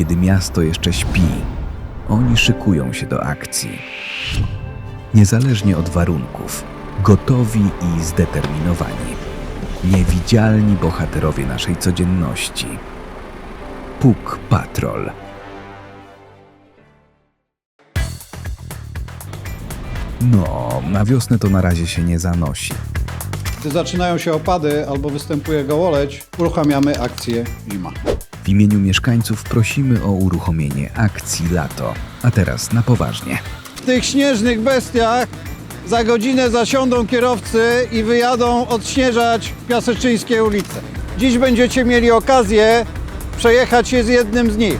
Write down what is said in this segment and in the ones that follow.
kiedy miasto jeszcze śpi, oni szykują się do akcji. Niezależnie od warunków, gotowi i zdeterminowani. Niewidzialni bohaterowie naszej codzienności. Puk Patrol. No, na wiosnę to na razie się nie zanosi. Gdy zaczynają się opady albo występuje gołoleć, uruchamiamy akcję zima. W imieniu mieszkańców prosimy o uruchomienie akcji Lato. A teraz na poważnie. W tych śnieżnych bestiach za godzinę zasiądą kierowcy i wyjadą odśnieżać piaseczyńskie ulice. Dziś będziecie mieli okazję przejechać się z jednym z nich.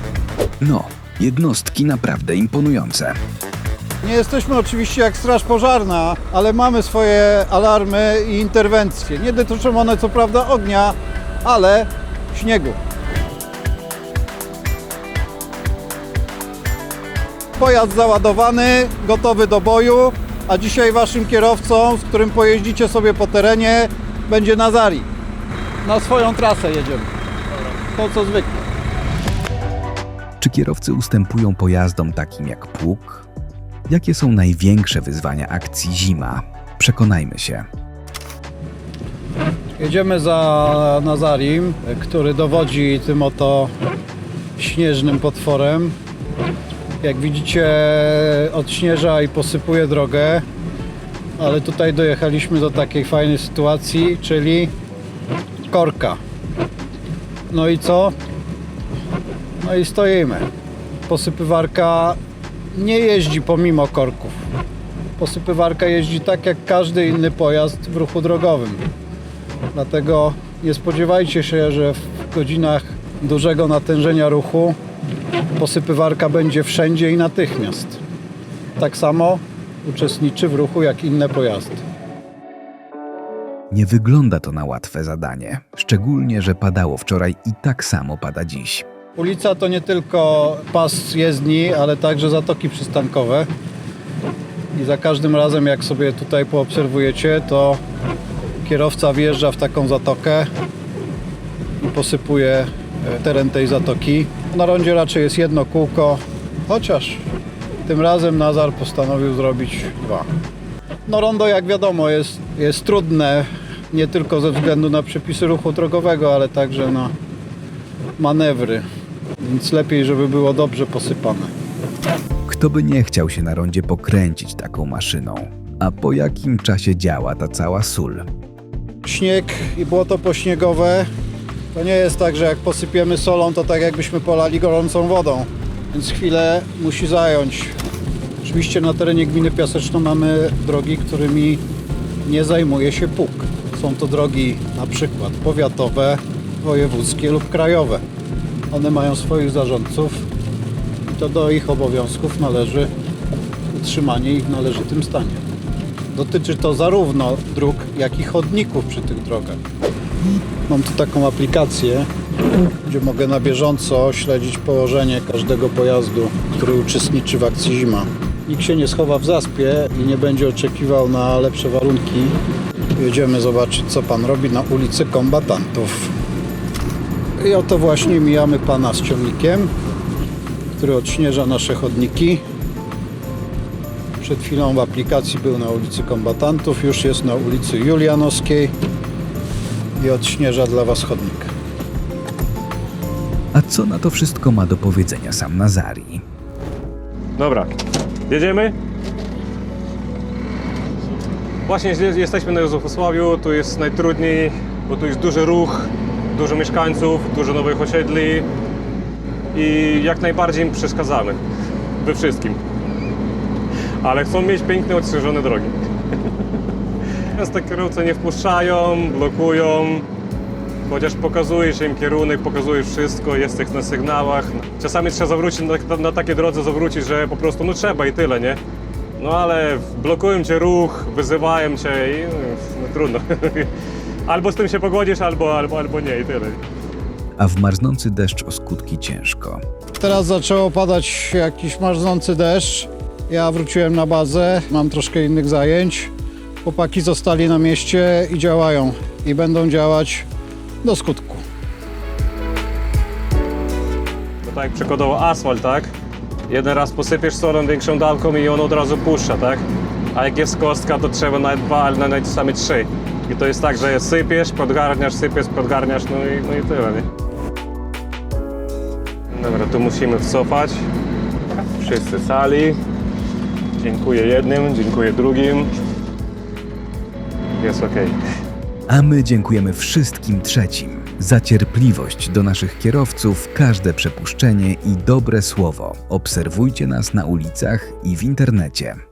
No, jednostki naprawdę imponujące. Nie jesteśmy oczywiście jak straż pożarna, ale mamy swoje alarmy i interwencje. Nie dotyczą one co prawda ognia, ale śniegu. Pojazd załadowany, gotowy do boju, a dzisiaj waszym kierowcą, z którym pojeździcie sobie po terenie, będzie Nazari. Na swoją trasę jedziemy. To co zwykle. Czy kierowcy ustępują pojazdom takim jak pług? Jakie są największe wyzwania akcji Zima? Przekonajmy się. Jedziemy za Nazarim, który dowodzi tym oto śnieżnym potworem. Jak widzicie, odśnieża i posypuje drogę, ale tutaj dojechaliśmy do takiej fajnej sytuacji, czyli korka. No i co? No i stoimy. Posypywarka nie jeździ pomimo korków. Posypywarka jeździ tak jak każdy inny pojazd w ruchu drogowym. Dlatego nie spodziewajcie się, że w godzinach dużego natężenia ruchu posypywarka będzie wszędzie i natychmiast. Tak samo uczestniczy w ruchu jak inne pojazdy. Nie wygląda to na łatwe zadanie, szczególnie, że padało wczoraj i tak samo pada dziś. Ulica to nie tylko pas jezdni, ale także zatoki przystankowe. I za każdym razem, jak sobie tutaj poobserwujecie, to kierowca wjeżdża w taką zatokę i posypuje teren tej zatoki. Na rondzie raczej jest jedno kółko, chociaż tym razem Nazar postanowił zrobić dwa. No rondo, jak wiadomo, jest, jest trudne nie tylko ze względu na przepisy ruchu drogowego, ale także na manewry. Więc lepiej, żeby było dobrze posypane. Kto by nie chciał się na rondzie pokręcić taką maszyną? A po jakim czasie działa ta cała sól? Śnieg i błoto pośniegowe to nie jest tak, że jak posypiemy solą, to tak jakbyśmy polali gorącą wodą. Więc chwilę musi zająć. Oczywiście na terenie gminy Piaseczno mamy drogi, którymi nie zajmuje się PUK. Są to drogi na przykład powiatowe, wojewódzkie lub krajowe. One mają swoich zarządców i to do ich obowiązków należy utrzymanie ich w należytym stanie. Dotyczy to zarówno dróg, jak i chodników przy tych drogach. Mam tu taką aplikację, gdzie mogę na bieżąco śledzić położenie każdego pojazdu, który uczestniczy w akcji zima. Nikt się nie schowa w zaspie i nie będzie oczekiwał na lepsze warunki. Jedziemy zobaczyć, co pan robi na ulicy kombatantów. I oto właśnie mijamy pana z ciągnikiem, który odśnieża nasze chodniki. Przed chwilą w aplikacji był na ulicy Kombatantów, już jest na ulicy Julianowskiej i odśnieża dla Was chodnik. A co na to wszystko ma do powiedzenia sam Nazari? Dobra, jedziemy? Właśnie jest- jesteśmy na Józefosławiu, tu jest najtrudniej, bo tu jest duży ruch, dużo mieszkańców, dużo nowych osiedli i jak najbardziej im przeszkadzamy we wszystkim. Ale chcą mieć piękne, odstrzeżone drogi. Często kierowcy nie wpuszczają, blokują, chociaż pokazujesz im kierunek, pokazujesz wszystko, jest ich na sygnałach. Czasami trzeba zawrócić na, na takiej drodze, zawrócić, że po prostu no trzeba i tyle, nie? No ale blokują cię ruch, wyzywają cię i no, trudno. Albo z tym się pogodzisz, albo, albo, albo nie i tyle. A w marznący deszcz o skutki ciężko. Teraz zaczęło padać jakiś marznący deszcz. Ja wróciłem na bazę, mam troszkę innych zajęć. Chłopaki zostali na mieście i działają. I będą działać do skutku. To tak przykładowo asfalt, tak? Jeden raz posypiesz solą większą dawką i on od razu puszcza, tak? A jak jest kostka, to trzeba nawet dwa, ale nawet czasami trzy. I to jest tak, że sypiesz, podgarniasz, sypiesz, podgarniasz, no i, no i tyle, nie? Dobra, tu musimy wcofać. Wszyscy sali. Dziękuję jednym, dziękuję drugim. Jest ok. A my dziękujemy wszystkim trzecim za cierpliwość do naszych kierowców, każde przepuszczenie i dobre słowo. Obserwujcie nas na ulicach i w internecie.